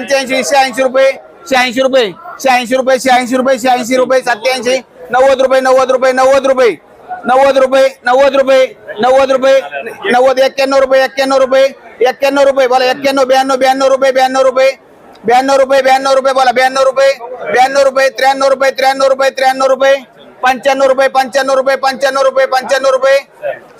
पंच्याऐंशी शहाऐंशी रुपये शहाऐंशी रुपये शहाऐंशी रुपये शहाऐंशी रुपये शहाऐंशी रुपये सत्याऐंशी नव्वद रुपये नव्वद रुपये नव्वद रुपये नव्वद रुपये नव्वद रुपये नव्वद रुपये नव्वद एक्क्याण्णव रुपये एक्क्याण्णव रुपये एक्क्याण्णव रुपये बोला एक्क्याण्णव ब्याण्णव ब्याण्णव रुपये ब्याण्णव रुपये ब्याण्णव रुपये ब्याण्णव रुपये बोला ब्याण्णव रुपये ब्याण्णव रुपये त्र्याण्णव रुपये त्र्याण्णव रुपये त्र्याण्णव रुपये पंच्याण्णव रुपये पंच्याण्णव रुपये पंच्याण्णव रुपये पंच्याण्णव रुपये.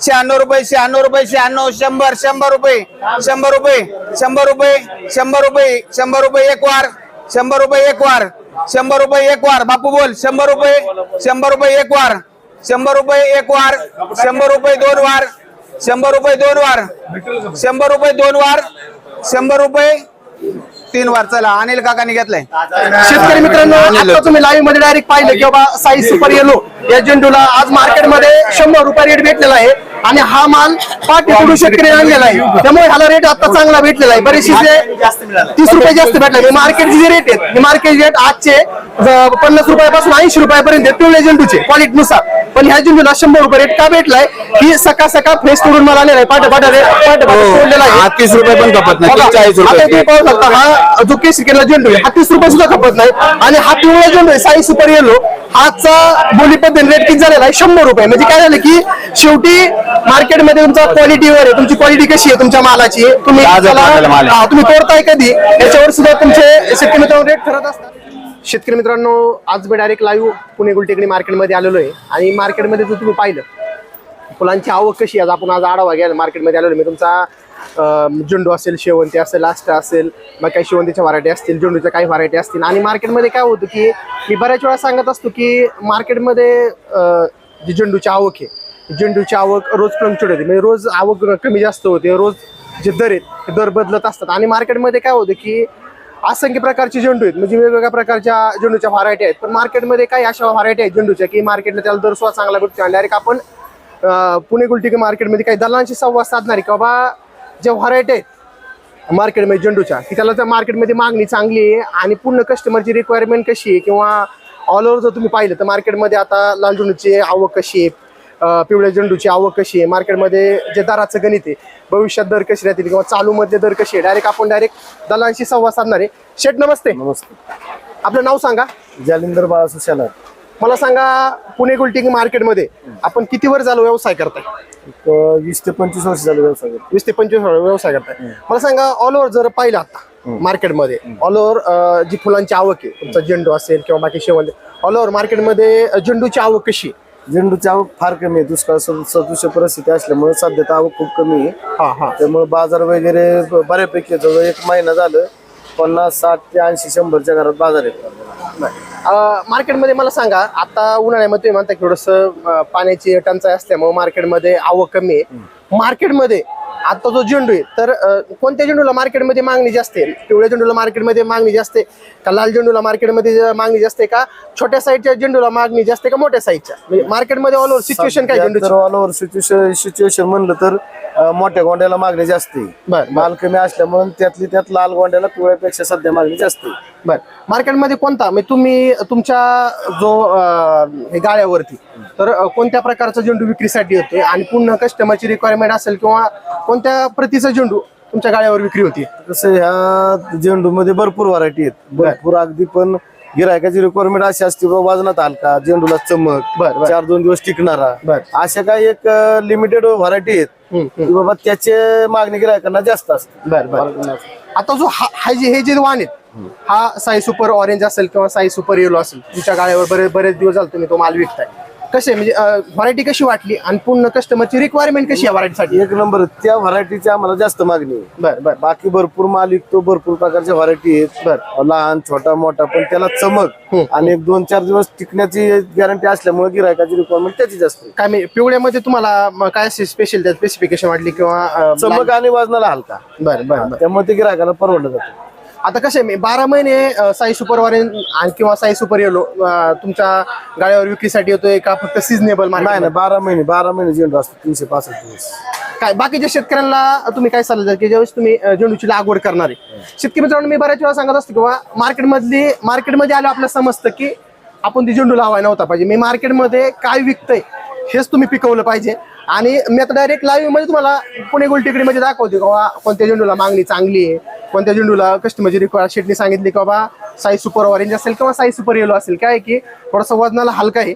शहाण्णव रुपये शहाण्णव रुपये शहाण्णव शंभर शंभर रुपये. शंभर रुपये शंभर रुपये शंभर रुपये शंभर रुपये एक वार. शंभर रुपये एक वार. शंभर रुपये एक वार. बापू बोल शंभर रुपये शंभर रुपये एक वार. शंभर रुपये एक वार. शंभर रुपये दोन वार. शंभर रुपये दोन वार. शंभर रुपये दोन वार. शंभर रुपये तीन वार चला. अनिल काकाने घेतलाय. शेतकरी मित्रांनो आता तुम्ही लाईव्हमध्ये डायरेक्ट पाहिलं की बाबा साई सुपर येलो या झेंडूला आज मार्केटमध्ये शंभर रुपये रेट भेटलेला आहे. आणि हा माल पाठीकडून शेतकरी आणलेला आहे. त्यामुळे ह्याला रेट आता चांगला भेटलेला आहे. बरेचसे तीस रुपये जास्त भेटले. मार्केटचे जे रेट आहेत मार्केट रेट आजचे पन्नास रुपयापासून ऐंशी रुपयापर्यंत पिवळ्या झेंडूचे क्वालिटी नुसार. पण ह्या झेंडूला शंभर रुपये रेट का भेटलाय? ही सकाळ सकाळ फ्रेश तोडून मला आलेला आहे. पाठ पाठ पाठ तोडलेला आहे. हा तीस रुपये पण खपत नाही. चाळीस रुपये तुम्ही पाहू शकता हा जो केसरी केला झेंडू आहे हा तीस रुपये सुद्धा खपत नाही. आणि हा पिवळा झेंडू आहे साई सुपर येलो हाचा बोली पद्धती रेट किती झालेला आहे? शंभर रुपये. म्हणजे काय झालं की शेवटी मार्केटमध्ये तुमचा क्वालिटीवर आहे. तुमची क्वालिटी कशी आहे तुमच्या मालाची? तुम्ही त्याला- तुम्ही तोडताय कधी? याच्यावर सुद्धा तुमचे शेतकरी मित्रांनो रेट ठरत असतात. शेतकरी मित्रांनो आज मी डायरेक्ट लाईव्ह पुणे गुलटेकडी मार्केटमध्ये आलेलो आहे. आणि मार्केटमध्ये जर तुम्ही पाहिलं फुलांची आवक कशी आहे? आज आपण आज आढावा घ्यायला मार्केटमध्ये आलेलो मी तुमचा झेंडू असेल शेवंती असेल आष्टा असेल मग काही शेवंतीच्या व्हरायटी असतील झेंडूच्या काही व्हरायटी असतील. आणि मार्केटमध्ये काय होतं की मी बऱ्याच वेळा सांगत असतो की मार्केटमध्ये जी झेंडूची आवक आहे झेंडूची आवक रोज फ्लक्च्युएट होते. म्हणजे रोज आवक कमी जास्त होते रोज जे दर आहेत ते दर बदलत असतात. आणि मार्केटमध्ये काय होतं की असंख्य प्रकारचे झेंडू आहेत. म्हणजे वेगवेगळ्या प्रकारच्या झेंडूच्या व्हरायटी आहेत. पण मार्केटमध्ये काही अशा व्हरायटी आहेत झेंडूच्या की मार्केटला त्याला दर सुद्धा चांगला भेटतो. आणि डायरेक्ट आपण पुणे गुलटिके मार्केटमध्ये काही दलांशी संवाद साधणार आहे की बाबा ज्या व्हरायटी आहेत मार्केटमध्ये झेंडूच्या की त्याला त्या मार्केटमध्ये मागणी चांगली आहे आणि पूर्ण कस्टमरची रिक्वायरमेंट कशी आहे किंवा ऑल ओव्हर जर तुम्ही पाहिलं तर मार्केटमध्ये आता लाल झेंडूची आवक कशी आहे पिवळ्या झेंडूची आवक कशी आहे मार्केटमध्ये जे दराचं गणित आहे भविष्यात दर कशी राहतील किंवा चालू मध्ये दर कशी आहे डायरेक्ट आपण डायरेक्ट दलांशी संवाद साधणार. आहे शेठ नमस्ते. नमस्ते. आपलं नाव सांगा. जालिंदर बाळासू शेलार. मला सांगा पुणे गुलटिंग मार्केटमध्ये आपण किती वर झालो व्यवसाय करताय? एक वीस ते पंचवीस वर्ष झाले व्यवसाय. वीस ते पंचवीस वर व्यवसाय करताय. मला सांगा ऑल ओव्हर जर पाहिलं आता मार्केटमध्ये ऑल ओव्हर जी फुलांची आवक आहे तुमचा झेंडू असेल किंवा बाकी शेवंत ऑल ओव्हर मार्केटमध्ये झेंडूची आवक कशी आहे? झेंडूची आवक फार कमी आहे. दुष्काळ सद- सदृश्य परिस्थिती असल्यामुळे सध्या तर आवक खूप कमी आहे. हा हा. त्यामुळे बाजार वगैरे ब- बऱ्यापैकी. जवळ एक महिना झालं पन्नास साठ ते ऐंशी शंभरच्या घरात बाजार आहे मार्केटमध्ये मला सांगा आता उन्हाळ्यामध्ये तुम्ही म्हणता की थोडस पाण्याची टंचाई असल्यामुळे मार्केटमध्ये आवक कमी आहे. मार्केटमध्ये आता जो झेंडू आहे तर कोणत्या झेंडूला मार्केटमध्ये मागणी जास्त आहे? पिवळ्या झेंडूला मार्केटमध्ये मागणी जास्त आहे का लाल झेंडूला मार्केटमध्ये मागणी जास्त आहे का छोट्या साईजच्या झेंडूला मागणी जास्त आहे का मोठ्या साईजच्या? म्हणजे मार्केटमध्ये ऑल ओव्हर सिच्युएशन काय तर ऑल ओव्हर सिच्युएशन सिच्युएशन म्हणलं तर मोठ्या गोंड्याला मागणी जास्त आहे. माल कमी असल्यामुळे त्यातली त्यात लाल गोंड्याला पिवळ्यापेक्षा सध्या मागणी जास्त आहे. बर. मार्केटमध्ये कोणता? म्हणजे तुम्ही तुमच्या जो अं, हे गाळ्यावरती तर अं, कोणत्या प्रकारचा झेंडू विक्रीसाठी होते आणि पूर्ण कस्टमरची रिक्वायरमेंट असेल किंवा कोणत्या प्रतीचा झेंडू तुमच्या गाळ्यावर विक्री होती? कसं ह्या झेंडू मध्ये भरपूर व्हरायटी आहेत. भरपूर अगदी पण गिरायकाची रिक्वायरमेंट अशी असते बाबा वजनात हलका झेंडूला चमक. बर, बर. चार दोन दिवस टिकणारा. बर. अशा काही एक लिमिटेड व्हरायटी आहेत हम्म, की बाबा त्याचे मागणी गिरायकांना जास्त असते. बर बर. आता जो हा हा जे हे जे वाण आहेत हा साई सुपर ऑरेंज असेल किंवा साई सुपर येलो असेल तुमच्या गाळ्यावर बरेच बरेच दिवस झाले तुम्ही तो माल विकताय. कसे म्हणजे व्हरायटी कशी वाटली आणि पूर्ण कस्टमरची रिक्वायरमेंट कशी आहे व्हरायटीसाठी एक नंबर त्या व्हरायटीची आम्हाला जास्त मागणी आहे. बर बर. बाकी भरपूर माल विकतो भरपूर प्रकारच्या व्हरायटी आहेत. बर. लहान छोटा मोठा पण त्याला चमक. आणि एक दोन चार दिवस टिकण्याची गॅरंटी असल्यामुळे गिरायकाची रिक्वायरमेंट त्याची जास्त आहे. काय मी पिवळ्यामध्ये तुम्हाला काय स्पेशल त्यात स्पेसिफिकेशन वाटली किंवा अं, चमक आणि वजनाला हलका. बर बर बर. त्यामुळे ते गिरायकाला परवडलं जातं. आता कसे मी बारा महिने साई सुपर आणि किंवा साई सुपर येलो तुमच्या गाड्यावर विक्रीसाठी येतोय का फक्त सिजनेबल नाही ना बारा महिने बारा महिने झेंडू असतो तीनशे पासष्ट दिवस. काय बाकीच्या शेतकऱ्यांना तुम्ही काय सल्ला द्याल की ज्यावेळेस तुम्ही झेंडूची लागवड करणार आहे? शेतकरी मित्रांनो मी बऱ्याच वेळा सांगत असतो किंवा मार्केटमधली मार्केटमध्ये आलं आपल्याला समजतं की आपण ती झेंडू लावायला नव्हता पाहिजे. मी मार्केटमध्ये काय विकतंय हेच तुम्ही पिकवलं पाहिजे. आणि मी आता डायरेक्ट लाईव्हमध्ये तुम्हाला पुणे गोल्डमध्ये दाखवते की बाबा कोणत्या झेंडूला मागणी चांगली आहे कोणत्या झेंडूला कस्टमरची रिक्वायर शेटने सांगितली की बाबा साईज सुपर ऑरेंज असेल किंवा साईज सुपर येलो असेल. काय की थोडासा वजनाला हलका आहे.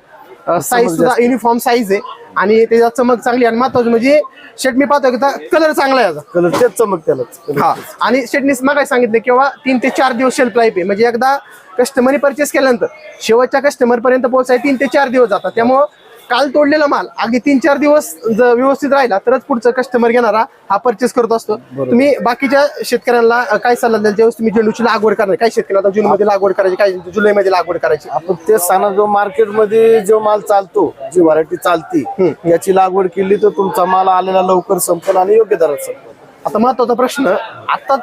साईज सुद्धा युनिफॉर्म साईज आहे. आणि त्याचा चमक चांगली आहे. आणि महत्वाचं म्हणजे शेट मी पाहतो की कलर चांगला आहे कलर तेच चमक त्यालाच. हा. आणि शेटनीस मग काय सांगितलं किंवा तीन ते चार दिवस शेल्फ लाईफ आहे. म्हणजे एकदा कस्टमरने परचेस केल्यानंतर शेवटच्या कस्टमर पर्यंत पोहोचाय तीन ते चार दिवस जातात. त्यामुळं काल तोडलेला माल अगदी तीन चार दिवस जर व्यवस्थित राहिला तरच पुढचा कस्टमर घेणारा हा परचेस करत असतो. तुम्ही बाकीच्या शेतकऱ्यांना काय सल्ला द्याल? ज्यावेळेस तुम्ही झेंडूची लागवड करणार काही शेतकऱ्यांना जून मध्ये लागवड करायची काही जुलैमध्ये लागवड करायची? आपण तेच सांगा जो मार्केटमध्ये जो माल चालतो जी व्हरायटी चालती याची लागवड केली तर तुमचा माल आलेला लवकर संपेल आणि योग्य दरात संपेल. आता महत्त्वाचा प्रश्न आता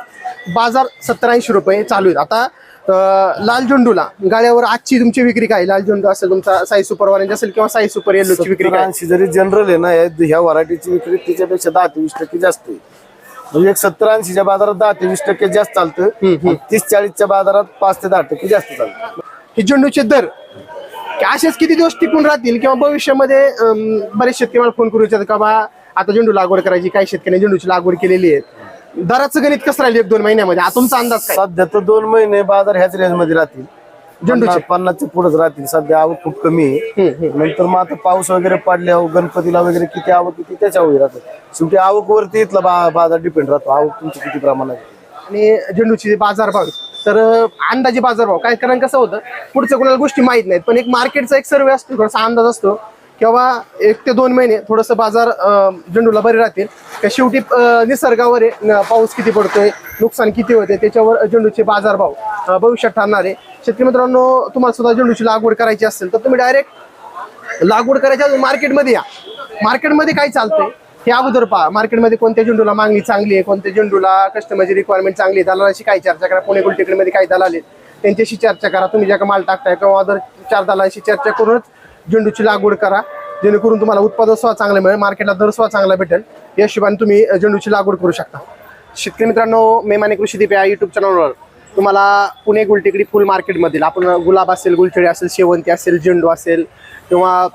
बाजार सत्तर ऐंशी रुपये चालू आहेत. आता लाल झेंडूला. गाड्यावर आजची तुमची विक्री काय? लाल झेंडू असेल तुमचा साई सुपर ऑरेंज असेल किंवा साई सुपर येलोची विक्री काय? ऐंशी जरी जनरल आहे ना या- ह्या व्हरायटीची विक्री त्याच्यापेक्षा दहा ते वीस टक्के जास्त आहे. म्हणजे एक सत्तर ऐंशीच्या बाजारात दहा ते वीस टक्के जास्त चालतं तीस चाळीसच्या बाजारात पाच ते दहा टक्के जास्त चालतं. हे झेंडूचे दर की असेच किती दिवस टिकून राहतील? किंवा भविष्यामध्ये बरेच शेतकरी मला फोन करू इच्छितात का बा आता झेंडू लागवड करायची काही शेतकऱ्यांनी झेंडूची लागवड केलेली आहे. दराचं गणित कसं राहील एक दोन महिन्यामध्ये? तुमचा अंदाज काय? सध्या तर दोन महिने बाजार ह्याच रेंजमध्ये राहतील. झेंडूचे? पन्नास- पन्नासच्या पुढेच राहतील. सध्या आवक खूप कमी आहे. नंतर मग आता पाऊस वगैरे पडल्यावर गणपतीला वगैरे किती आवक किती त्याच्यावर राहतं शेवटी आवक वरती इथला बा- बाजार डिपेंड राहतो. आवक तुमची किती प्रमाणात आहे. आणि झेंडूचे बाजारभाव. तर अं, अंदाजे बाजारभाव काय कारण कसं होतं पुढच्या कोणाला गोष्टी माहीत नाहीत पण एक मार्केटचा एक सर्वे असतो थोडासा अंदाज असतो. किंवा एक ते दोन महिने थोडंसं बाजार झेंडूला बरे राहतील. त्या शेवटी निसर्गावर आहे. पाऊस किती पडतोय नुकसान किती होते त्याच्यावर झेंडूचे बाजारभाव भविष्यात ठरणार आहे. शेतकरी मित्रांनो तुम्हाला सुद्धा झेंडूची लागवड करायची असेल तर तुम्ही डायरेक्ट लागवड करायच्या अगोदर मार्केटमध्ये या. मार्केटमध्ये काय चालतंय हे अगोदर पहा. मार्केटमध्ये कोणत्या झेंडूला मागणी चांगली आहे कोणत्या झेंडूला कस्टमरची रिक्वायरमेंट चांगली आहे दलालाशी काय चर्चा करा पुणे मध्ये काय दलाल आहेत त्यांच्याशी चर्चा करा. तुम्ही ज्या का माल टाकताय किंवा अदर चार दलालाशी चर्चा करूनच झेंडूची लागवड करा. जेणेकरून तुम्हाला उत्पादन सुद्धा चांगलं मिळेल मार्केटला दर सुद्धा चांगला भेटेल. या हिशोबाने तुम्ही झेंडूची लागवड करू शकता. शेतकरी मित्रांनो मेमाने कृषी दीप या युट्यूब चॅनलवर तुम्हाला पुणे गुलटेकडी फुल मार्केटमधील आपण गुलाब असेल गुलचेडी असेल शेवंती असेल झेंडू असेल किंवा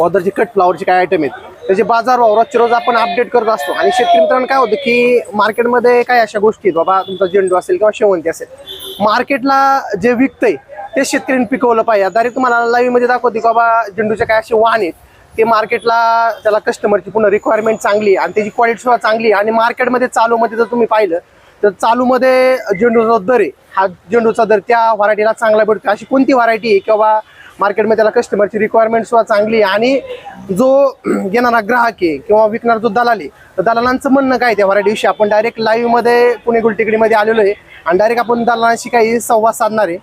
ऑदरचे कट फ्लावरचे काय आयटम आहेत त्याचे बाजार भाव रोजच्या रोज आपण अपडेट करत असतो. आणि शेतकरी मित्रांनो काय होतं की मार्केटमध्ये काय अशा गोष्टी आहेत बाबा तुमचा झेंडू असेल किंवा शेवंती असेल. मार्केटला जे विकतंय ते शेतकऱ्यांनी पिकवलं पाहिजे. डायरेक्ट तुम्हाला लाईव्हमध्ये दाखवते की बाबा झेंडूचे काय असे वाहन आहेत. ते मार्केटला त्याला कस्टमरची पुन्हा रिक्वायरमेंट चांगली आहे आणि त्याची क्वालिटी सुद्धा चांगली आहे. आणि मार्केटमध्ये चालूमध्ये जर तुम्ही पाहिलं तर चालूमध्ये झेंडूचा दर आहे हा झेंडूचा दर त्या व्हरायटीला चांगला भेटतो. अशी कोणती व्हरायटी आहे? किंवा मार्केटमध्ये त्याला कस्टमरची रिक्वायरमेंट सुद्धा चांगली आहे. आणि जो घेणारा ग्राहक आहे किंवा विकणारा जो दलाल आहे तर दलालांचं म्हणणं काय त्या व्हरायटीविषयी आपण डायरेक्ट लाईव्हमध्ये पुणे गुलटेकडीमध्ये आलेलो आहे. आणि डायरेक्ट आपण दलालांशी काही संवाद साधणार आहे.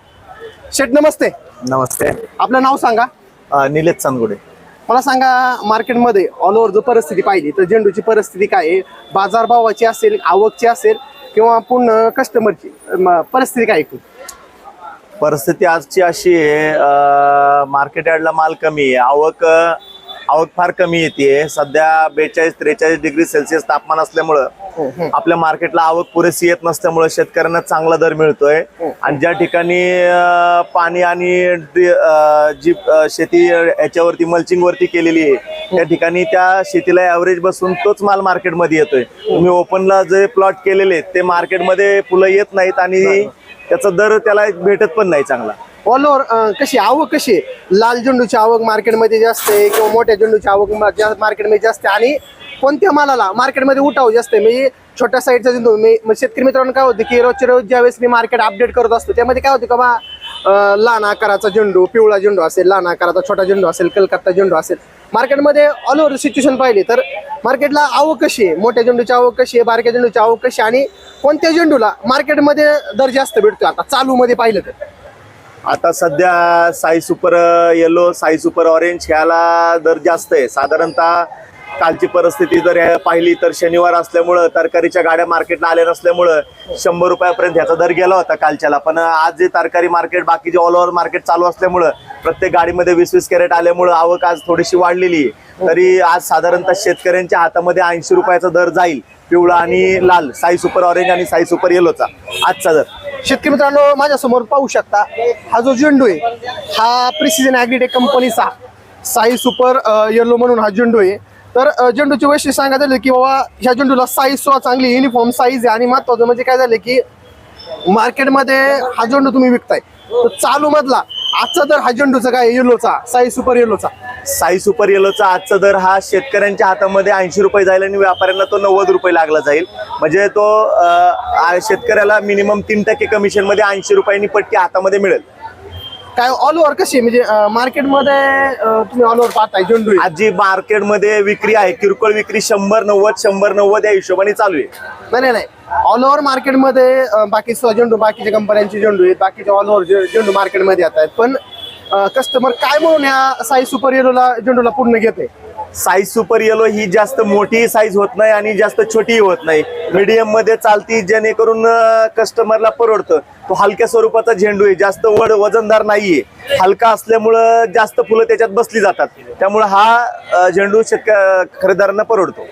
शेठ नमस्ते. नमस्ते. आपलं नाव सांगा. अ, निलेश चांदगुडे. मला सांगा मार्केटमध्ये ऑल ओव्हर जो परिस्थिती पाहिली तर झेंडूची परिस्थिती काय आहे? बाजारभावाची असेल आवकची असेल किंवा पूर्ण कस्टमरची परिस्थिती काय आहे एकूण? परिस्थिती आजची अशी आहे मार्केट यार्डला माल कमी आहे. आवक अ, आवक फार कमी येते सध्या बेचाळीस त्रेचाळीस डिग्री सेल्सिअस तापमान असल्यामुळं आपल्या मार्केटला आवक पुरेशी येत नसल्यामुळं शेतकऱ्यांना चांगला दर मिळतोय. आणि ज्या ठिकाणी पाणी आणि जी शेती याच्यावरती मल्चिंग वरती केलेली आहे त्या ठिकाणी त्या शेतीला ऍव्हरेज बसून तोच माल मार्केटमध्ये येतोय. तुम्ही ओपनला जे प्लॉट केलेले ते मार्केटमध्ये फुलं येत नाहीत आणि त्याचा दर त्याला भेटत पण नाही चांगला. ऑल ओव्हर कशी आवक कशी? आहे लाल झेंडूची आवक मार्केटमध्ये जास्त आहे किंवा मोठ्या झेंडूची आवक मार्केटमध्ये जास्त आहे. आणि कोणत्या मालाला मार्केटमध्ये उठाव जास्त आहे? म्हणजे छोट्या साईडचा झेंडू मी शेतकरी मित्रांनो काय होतं की रोजच्या रोज ज्यावेळेस मी मार्केट अपडेट करत असतो त्यामध्ये काय होतं का बा लहान आकाराचा झेंडू पिवळा झेंडू असेल लहान आकाराचा छोटा झेंडू असेल कलकत्ता झेंडू असेल. मार्केटमध्ये ऑल ओव्हर सिच्युएशन पाहिली तर मार्केटला आवक कशी आहे? मोठ्या झेंडूची आवक कशी आहे? बारक्या झेंडूची आवक कशी आणि कोणत्या झेंडूला मार्केटमध्ये दर जास्त भेटतो आता चालूमध्ये पाहिलं तर. आता सध्या Sai super yellow Sai super orange ह्याला दर जास्त आहे. साधारणतः कालची परिस्थिती जर पाहिली तर शनिवार असल्यामुळं तरकारीच्या गाड्या मार्केटला आल्या नसल्यामुळं शंभर रुपयापर्यंत ह्याचा दर गेला होता कालच्याला. पण आज जे तरकारी मार्केट बाकीचे ऑल ओव्हर मार्केट चालू असल्यामुळं प्रत्येक गाडीमध्ये वीस वीस कॅरेट आल्यामुळं आवक आज थोडीशी वाढलेली आहे. तरी आज साधारणतः शेतकऱ्यांच्या हातामध्ये ऐंशी रुपयाचा दर जाईल पिवळा आणि लाल साई सुपर ऑरेंज आणि साई सुपर येलोचा आजचा दर. शेतकरी मित्रांनो माझ्यासमोर पाहू शकता हा जो झेंडू आहे हा प्रिसिजन ॲग्रिटेक कंपनीचा साई सुपर येलो म्हणून हा झेंडू आहे. तर झेंडूची झेंडूचे वैशिष्ट्य सांगायचं झालं की बाबा ह्या झेंडूला साईज सुद्धा चांगली युनिफॉर्म साईज आहे. आणि महत्वाचं म्हणजे काय झालं की मार्केटमध्ये हा झेंडू तुम्ही विकताय. तर चालू मधला आजचा तर हा झेंडूचा काय येलोचा साई सुपर येलोचा साई सुपर येलोचा आजचा दर हा शेतकऱ्यांच्या हातामध्ये ऐंशी रुपये जाईल आणि व्यापाऱ्यांना तो नव्वद रुपये लागला जाईल. म्हणजे तो शेतकऱ्याला मिनिमम तीन टक्के कमिशनमध्ये ऐंशी रुपयांनी पट्टी हातामध्ये मिळेल. काय ऑल ओव्हर कशी आहे? म्हणजे अ, मार्केटमध्ये अ, तुम्ही ऑल ओव्हर पाहताय झेंडू. आज जी मार्केटमध्ये विक्री आहे किरकोळ विक्री शंभर नव्वद शंभर नव्वद या हिशोबाने चालू आहे. नाही नाही नाही. ऑल ओव्हर मार्केटमध्ये अ, बाकी स- झेंडू बाकीच्या कंपन्यांचे झेंडू आहेत बाकीचे ऑल ओव्हर झेंडू मार्केटमध्ये येत आहेत. पण कस्टमर काय म्हणून या साई सुपर येलोला झेंडूला पूर्ण घेते साईज सुपर येलो ही जास्त मोठी साईज होत नाही आणि जास्त छोटी होत नाही. मीडियममध्ये चालती जेणेकरून कस्टमरला परवडतं. तो हलक्या स्वरूपाचा झेंडू आहे. जास्त वड वजनदार नाहीये. हलका असल्यामुळं जास्त फुलं त्याच्यात बसली जातात. त्यामुळं हा झेंडू शेतक खरेदारांना परवडतो.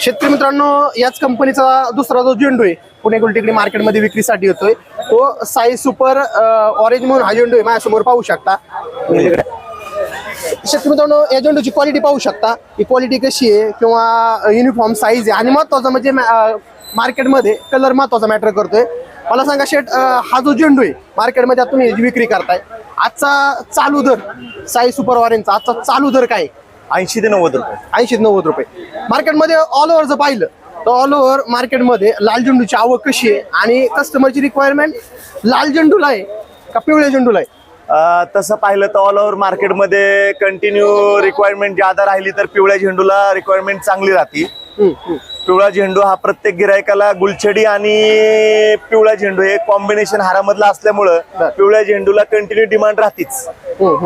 शेतकरी मित्रांनो याच कंपनीचा दुसरा जो झेंडू आहे पुणे गुलटेकडी मार्केटमध्ये विक्रीसाठी येतोय. तो साईज सुपर ऑरेंज म्हणून हा झेंडू आहे. माझ्यासमोर पाहू शकता. शेतकरी मित्रांनो या झेंडूची क्वालिटी पाहू शकता. ही क्वालिटी कशी आहे किंवा युनिफॉर्म साईज आहे. आणि महत्वाचं म्हणजे मार्केटमध्ये कलर महत्त्वाचा मॅटर करतोय. मला सांगा शेट हा जो झेंडू आहे मार्केटमध्ये आता तुम्ही विक्री करताय. आजचा चालू दर साई सुपर ऑरेंजचा आजचा चालू दर काय? ऐंशी ते नव्वद रुपये. ऐंशी ते नव्वद रुपये. मार्केटमध्ये ऑल ओव्हर जर पाहिलं तर ऑल ओव्हर मार्केटमध्ये लाल झेंडूची आवक कशी आहे? आणि कस्टमरची रिक्वायरमेंट लाल झेंडूला आहे का पिवळ्या झेंडूला आहे? तसं पाहिलं तर ऑल ओव्हर मार्केटमध्ये कंटिन्यू रिक्वायरमेंट ज्यादा राहिली तर पिवळ्या झेंडूला रिक्वायरमेंट चांगली राहते. पिवळा झेंडू हा प्रत्येक गिरायकाला गुलछडी आणि पिवळा झेंडू हे कॉम्बिनेशन हारामधला असल्यामुळं. पिवळ्या झेंडूला कंटिन्यू डिमांड राहतीच.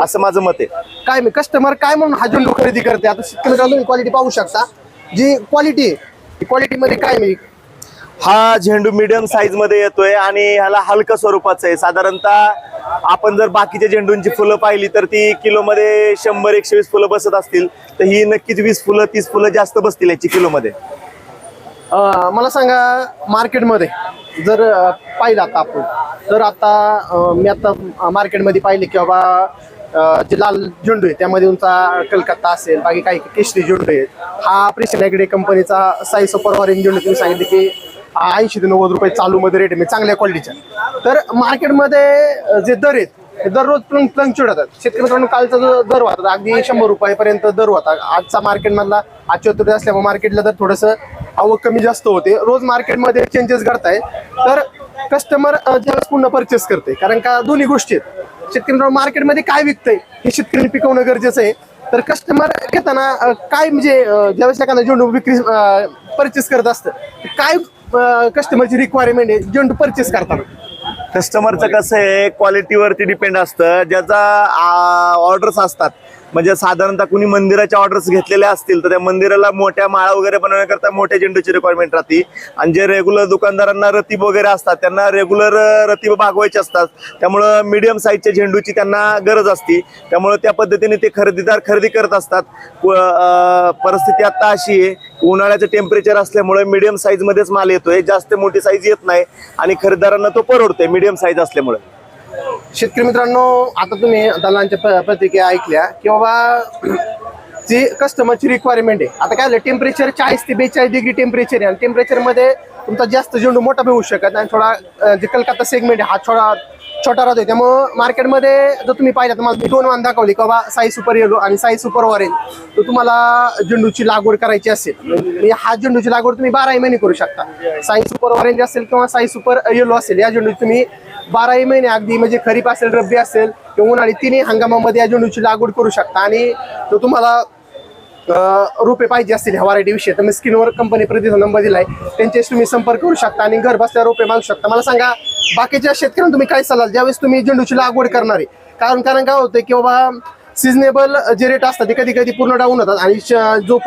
असं माझं मत आहे काय मी कस्टमर काय म्हणून हा झेंडू खरेदी करते आता शेतकरी क्वालिटी पाहू शकता जी क्वालिटी आहे क्वालिटीमध्ये काय मी हा झेंडू मिडियम साईजमध्ये येतोय आणि ह्याला हलकं स्वरूपाचं आहे. साधारणतः आपण जर बाकीच्या झेंडूंची फुलं पाहिली तर ती किलोमध्ये शंभर एकशे वीस फुलं बसत असतील. तर ही नक्कीच वीस फुलं तीस फुलं जास्त बसतील याची किलोमध्ये. अं, मला सांगा मार्केटमध्ये जर अं, पाहिलं आता आपण तर आता अं, मी आता मार्केटमध्ये पाहिले की बाबा अं, जे लाल झेंडू आहे त्यामध्ये तुमचा कलकत्ता असेल बाकी काही केशरी झेंडू आहेत. हा प्रेशनाकडे कंपनीचा साई सुपर ऑरेंज झेंडू तुम्ही सांगितले की ऐंशी ते नव्वद रुपये चालूमध्ये रेट आहे म्हणजे चांगल्या क्वालिटीच्या तर मार्केटमध्ये जे दर आहेत ते दररोज प्लंग प्लंगचूड होतात शेतकरी मित्रांनो कालचा जो दर होता अगदी शंभर रुपयापर्यंत दर होता. आजचा मार्केटमधला आज चतुर्थी असल्यामुळे मार्केटला दर थोडंसं आवक कमी जास्त होते. रोज मार्केटमध्ये चेंजेस घडताय. तर कस्टमर ज्यावेळेस पुन्हा परचेस करते कारण का दोन्ही गोष्टी आहेत. शेतकरी मित्रांनो मार्केटमध्ये काय विकतंय हे शेतकरी पिकवणं गरजेचं आहे. तर कस्टमर घेताना काय म्हणजे ज्यावेळेस एखादा झेंडू विक्री परचेस करत असतं काय कस्टमरची रिक्वायरमेंट आहे झेंडू परचेस करताना कस्टमरचं कसं आहे क्वालिटीवरती डिपेंड असतं. ज्याचा ऑर्डर्स असतात म्हणजे साधारणतः कुणी मंदिराच्या ऑर्डर्स घेतलेल्या असतील तर त्या मंदिराला मोठ्या माळा वगैरे बनवण्याकरता मोठ्या झेंडूची रिक्वायरमेंट राहते. आणि जे रेग्युलर दुकानदारांना रतीब वगैरे असतात त्यांना रेग्युलर रतीब भागवायचे असतात. त्यामुळं मीडियम साईजच्या झेंडूची त्यांना गरज असते. त्यामुळं त्या पद्धतीने ते खरेदीदार खरेदी करत असतात. व, परिस्थिती आता अशी आहे उन्हाळ्याचं टेम्परेचर असल्यामुळे मीडियम साईजमध्येच माल येतोय. जास्त मोठी साईज येत नाही आणि खरेदीदारांना तो परवडतोय मीडियम साईज असल्यामुळे. शेतकरी मित्रांनो आता तुम्ही दलालांच्या प्रतिक्रिया ऐकल्या की बाबा जी कस्टमरची रिक्वायरमेंट आहे. आता काय झालं टेम्परेचर चाळीस ते बेचाळीस डिग्री टेम्परेचर आहे आणि टेम्परेचरमध्ये तुमचा जास्त झेंडू मोठा होऊ शकत आणि थोडा जे कलकत्ता सेगमेंट आहे हा थोडा छोटा राहतोय. त्यामुळं मार्केटमध्ये जर तुम्ही पाहिलं तर मला दोन वाण दाखवली की बाबा साई सुपर येलो आणि साई सुपर ऑरेंज तर तुम्हाला झेंडूची लागवड करायची असेल हा झेंडूची लागवड तुम्ही बाराही महिने करू शकता. साई सुपर ऑरेंज असेल किंवा साई सुपर येलो असेल या झेंडूची तुम्ही बाराही महिने अगदी म्हणजे खरीप असेल रब्बी असेल किंवा उन्हाळी तिन्ही हंगामामध्ये या झेंडूची लागवड करू शकता. आणि तो तुम्हाला रोपे पाहिजे असतील ह्या व्हरायटी विषयी. तर मी स्क्रीनवर कंपनी प्रतिचा नंबर दिलाय. त्यांच्याशी तुम्ही संपर्क करू शकता आणि घर बसल्या रोपे मागू शकता. मला सांगा बाकीच्या शेतकऱ्यांना तुम्ही काय सल्ला ज्यावेळेस तुम्ही झेंडूची लागवड करणार. आहे कारण कारण काय होतं की बाबा सिजनेबल जे रेट असतात ते कधी कधी पूर्ण डाऊन होतात. आणि श- जो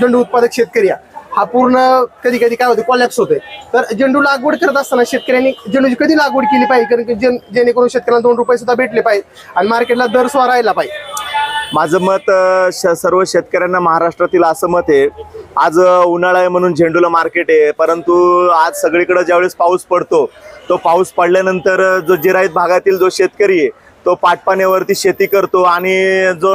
झेंडू उत्पादक शेतकरी आहे, हा पूर्ण कधी कधी काय होते कॉलॅप्स होते. तर झेंडू लागवड करत असताना शेतकऱ्यांनी झेंडूची कधी लागवड केली पाहिजे? कारण की जेण- जेणेकरून शेतकऱ्यांना दोन रुपये सुद्धा भेटले पाहिजे आणि मार्केटला दर सुद्धा राहिला पाहिजे. माझं मत श- सर्व शेतकऱ्यांना महाराष्ट्रातील असं मत आहे आज उन्हाळा आहे म्हणून झेंडूला मार्केट आहे. परंतु आज सगळीकडे ज्यावेळेस पाऊस पडतो तो पाऊस पडल्यानंतर जो जिरायत भागातील जो शेतकरी आहे तो पाटपाण्यावरती शेती करतो आणि जो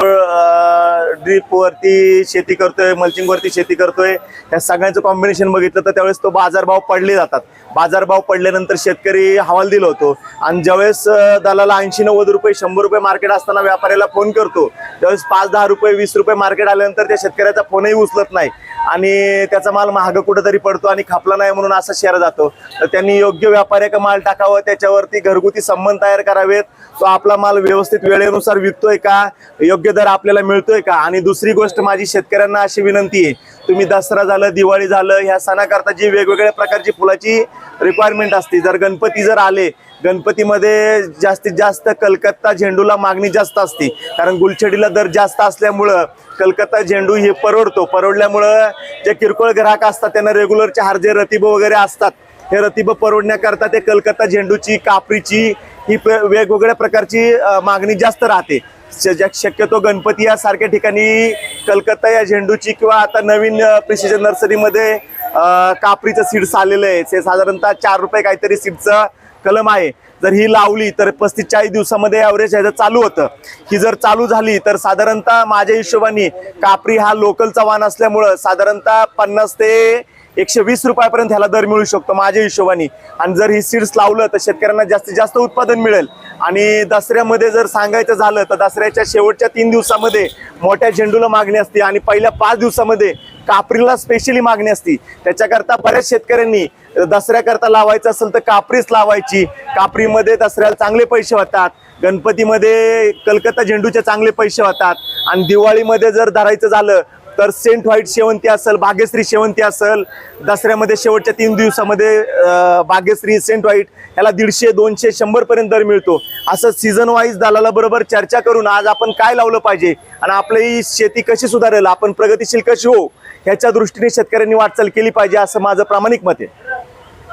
ड्रीपवरती शेती करतोय मल्चिंगवरती शेती करतोय. या सगळ्यांचं कॉम्बिनेशन बघितलं तर त्यावेळेस तो बाजारभाव पडले जातात. बाजारभाव पडल्यानंतर शेतकरी हवाल दिला होतो. आणि ज्यावेळेस दलाला ऐंशी नव्वद रुपये शंभर रुपये मार्केट असताना व्यापाऱ्याला फोन करतो त्यावेळेस पाच दहा रुपये वीस रुपये मार्केट आल्यानंतर त्या शेतकऱ्याचा फोनही उचलत नाही. आणि त्याचा माल महाग कुठेतरी पडतो आणि खापला नाही म्हणून असा शेअर जातो. तर त्यांनी योग्य व्यापाऱ्याकडे माल टाकावं त्याच्यावरती घरगुती संबंध तयार करावेत. तो आपला माल व्यवस्थित वेळेनुसार विकतोय का? योग्य दर आपल्याला मिळतोय का? आणि दुसरी गोष्ट माझी शेतकऱ्यांना अशी विनंती आहे तुम्ही दसरा झालं दिवाळी झालं ह्या सणाकरता जी वेगवेगळ्या प्रकारची फुलाची रिक्वायरमेंट असते. जर गणपती जर आले गणपतीमध्ये जास्तीत जास्त कलकत्ता झेंडूला मागणी जास्त असते. कारण गुलछडीला दर जास्त असल्यामुळं कलकत्ता झेंडू हे परवडतो. परवडल्यामुळं जे किरकोळ ग्राहक असतात त्यांना रेग्युलरचे हार जे रतीब वगैरे असतात हे रतिब परवडण्याकरता ते कलकत्ता झेंडूची कापरीची ही वेगवेगळ्या प्रकारची मागणी जास्त राहते. शक्यतो गणपती यासारख्या ठिकाणी कलकत्ता या झेंडूची किंवा आता नवीन प्रिसिजन नर्सरीमध्ये कापरीचं सीड्स आलेलं आहे. ते साधारणतः चार रुपये काहीतरी सीडचं कलम आहे. जर ही लावली तर पस्तीस चाळीस दिवसामध्ये ॲव्हरेज ह्याचं चालू होतं. ही जर चालू झाली तर साधारणतः माझ्या हिशोबाने कापरी हा लोकलचा वाण असल्यामुळं साधारणतः पन्नास ते एकशे वीस रुपयापर्यंत ह्याला दर मिळू शकतो माझ्या हिशोबाने. आणि जर ही सीड्स लावलं तर शेतकऱ्यांना जास्तीत जास्त उत्पादन मिळेल. आणि दसऱ्यामध्ये जर सांगायचं झालं तर दसऱ्याच्या शेवटच्या तीन दिवसामध्ये मोठ्या झेंडूला मागणी असते आणि पहिल्या पाच दिवसामध्ये कापरीला स्पेशली मागणी असते. त्याच्याकरता बऱ्याच शेतकऱ्यांनी दसऱ्याकरता लावायचं असेल तर कापरीच लावायची. कापरीमध्ये दसऱ्याला चांगले पैसे होतात. गणपतीमध्ये कलकत्ता झेंडूचे चांगले पैसे होतात. आणि दिवाळीमध्ये जर धरायचं झालं तर सेंट व्हाईट शेवंती असेल भाग्यश्री शेवंती असेल दसऱ्यामध्ये शेवटच्या तीन दिवसामध्ये भाग्यश्री सेंट व्हाईट याला दीडशे दोनशे शंभरपर्यंत दर मिळतो. असं सीझन वाईज दलाला बरोबर चर्चा करून आज आपण काय लावलं पाहिजे आणि आपली ही शेती कशी सुधारेल आपण प्रगतीशील कशी हो ह्याच्या दृष्टीने शेतकऱ्यांनी वाटचाल केली पाहिजे असं माझं प्रामाणिक मत आहे.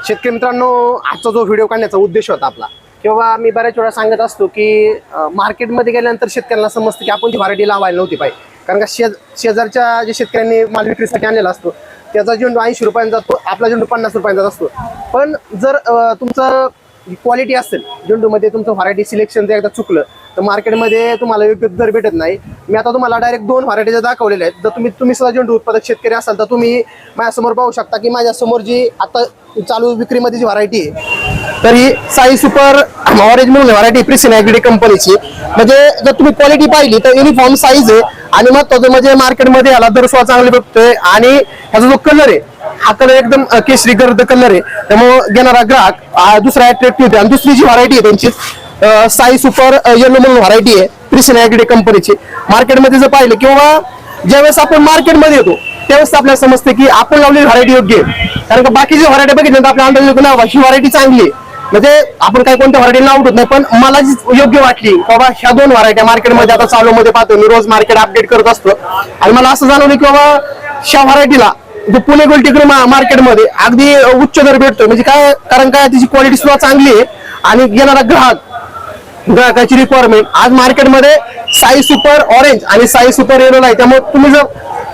शेतकरी मित्रांनो आजचा जो व्हिडिओ काढण्याचा उद्देश होता आपला किंवा मी बऱ्याच वेळा सांगत असतो की मार्केटमध्ये गेल्यानंतर शेतकऱ्यांना समजतं की आपण ती व्हरायटी लावायला नव्हती पाहिजे. कारण का शेज शेजारच्या जे शेतकऱ्यांनी माल विक्रीसाठी आणलेला असतो त्याचा झेंडू ऐंशी रुपयांचा जातो आपला झेंडू पन्नास रुपयांचा असतो पण जर तुमचं क्वालिटी असेल. झेंडूमध्ये तुमचं व्हरायटी सिलेक्शन जर एकदा चुकलं तर मार्केटमध्ये तुम्हाला योग्य दर भेटत नाही. मी आता तुम्हाला डायरेक्ट दोन व्हरायटीच्या दाखवलेल्या आहेत. जर तुम्ही तुम्ही सुद्धा झेंडू उत्पादक शेतकरी असाल तर तुम्ही माझ्यासमोर पाहू शकता की माझ्यासमोर जी आता चालू विक्रीमध्ये जी व्हरायटी आहे तर ही साई सुपर ऑरेंज म्हणून व्हरायटी प्रिसिन ॲग्री कंपनीची म्हणजे जर तुम्ही क्वालिटी पाहिली तर युनिफॉर्म साईज आहे आणि महत्वाचं म्हणजे मार्केटमध्ये याला दर सुद्धा चांगले भेटतोय आणि ह्याचा जो कलर आहे हा कलर एकदम अ, केशरी गर्द कलर आहे. त्यामुळं घेणारा ग्राहक दुसरा अट्रॅक्टिव्ह होते आणि दुसरी जी व्हरायटी आहे त्यांची साई सुपर येलो म्हणून व्हरायटी आहे. प्रिसन ॲग्री कंपनीची मार्केटमध्ये जर पाहिलं किंवा ज्यावेळेस आपण मार्केटमध्ये येतो त्यावेळेस आपल्याला समजते की आपण लावलेली व्हरायटी योग्य आहे. कारण का बाकीची व्हरायटी बघितली तर आपल्या अंदाज ना ही व्हरायटी चांगली आहे. म्हणजे आपण काही कोणत्या व्हरायटी नाव उठत नाही पण मला जी योग्य वाटली बाबा ह्या दोन व्हरायट्या मार्केटमध्ये आता चालू मध्ये पाहतो मी रोज मार्केट अपडेट करत असतो. आणि मला असं जाणवलं की बाबा ह्या व्हरायटीला जो पुणे गोल्टीकडे मार्केटमध्ये अगदी उच्च दर भेटतोय. म्हणजे काय कारण काय त्याची क्वालिटी सुद्धा चांगली आहे आणि घेणारा ग्राहक ग्राहकाची रिक्वायरमेंट आज मार्केटमध्ये साई सुपर ऑरेंज आणि साई सुपर येलो नाही त्यामुळे तुम्ही जर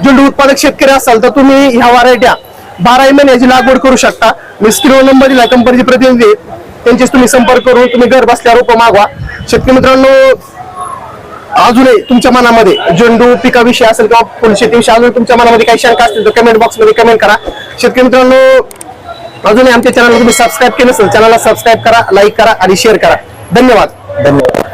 झेंडू उत्पादक शेतकरी असाल तर तुम्ही ह्या व्हरायट्या बारा महिन्याची लागवड करू शकता. मी स्क्रीन नंबर दिला कंपनीचे प्रतिनिधी आहेत. त्यांच्याशी तुम्ही संपर्क करून तुम्ही घर बसल्या रोप मागवा. शेतकरी मित्रांनो अजूनही तुमच्या मनामध्ये झेंडू पिकाविषयी असेल किंवा फुलशेतीविषयी अजून तुमच्या मनामध्ये काही शंका असतील तर कमेंट बॉक्समध्ये कमेंट करा. शेतकरी मित्रांनो अजूनही आमच्या चॅनलला तुम्ही सबस्क्राईब केलं असेल चॅनलला सबस्क्राईब करा लाईक करा आणि शेअर करा. धन्यवाद. धन्यवाद.